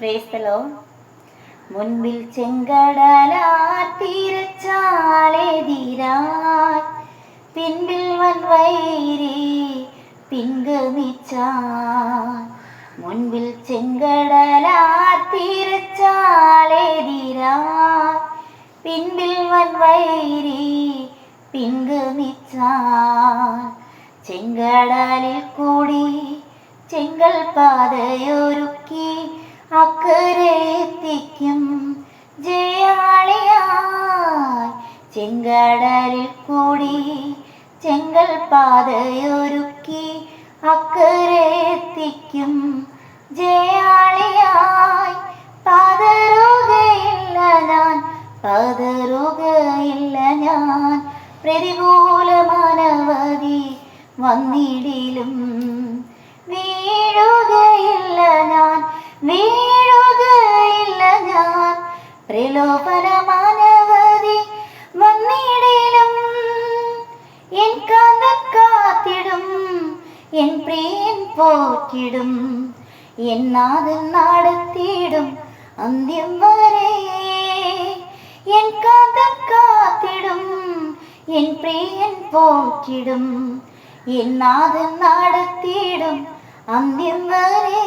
പ്രേസ്തലോ മുൻപിൽ ചെങ്കടലാത്തിരച്ചാലെതിരായി പിൻപിൽ വൻവൈരി പിൻഗമിച്ചാൽ മുൻപിൽ ചെങ്കടലാത്തിരച്ചാലെതിരായി പിൻപിൽ വൻവൈരി പിൻഗമിച്ചാൽ ചെങ്കടലിൽ കൂടി ചെങ്കൽ പാതയൊരുക്കി അക്കരെ എത്തിക്കും ജയാളിയായി. ചെങ്കടലിൽ കൂടി ചെങ്കൽ പാതയൊരുക്കി അക്കരെ എത്തിക്കും ജയാളിയായി. പതറുകയില്ല ഞാൻ പതറുകയില്ല ഞാൻ. പ്രതികൂലമാനവധി വന്നിടിലും പ്രലോഭനമാനവധി വന്നിടിലും എൻ കാന്തൻ കാത്തിടും എൻ പ്രിയൻ പോറ്റിടും എൻ നാഥൻ നടത്തിയിടും അന്ത്യം വരെ എൻ കാന്തൻ കാത്തിടും എൻ പ്രിയൻ പോറ്റിടും എൻ നാഥൻ നടത്തിയിടും അന്ത്യം വരെ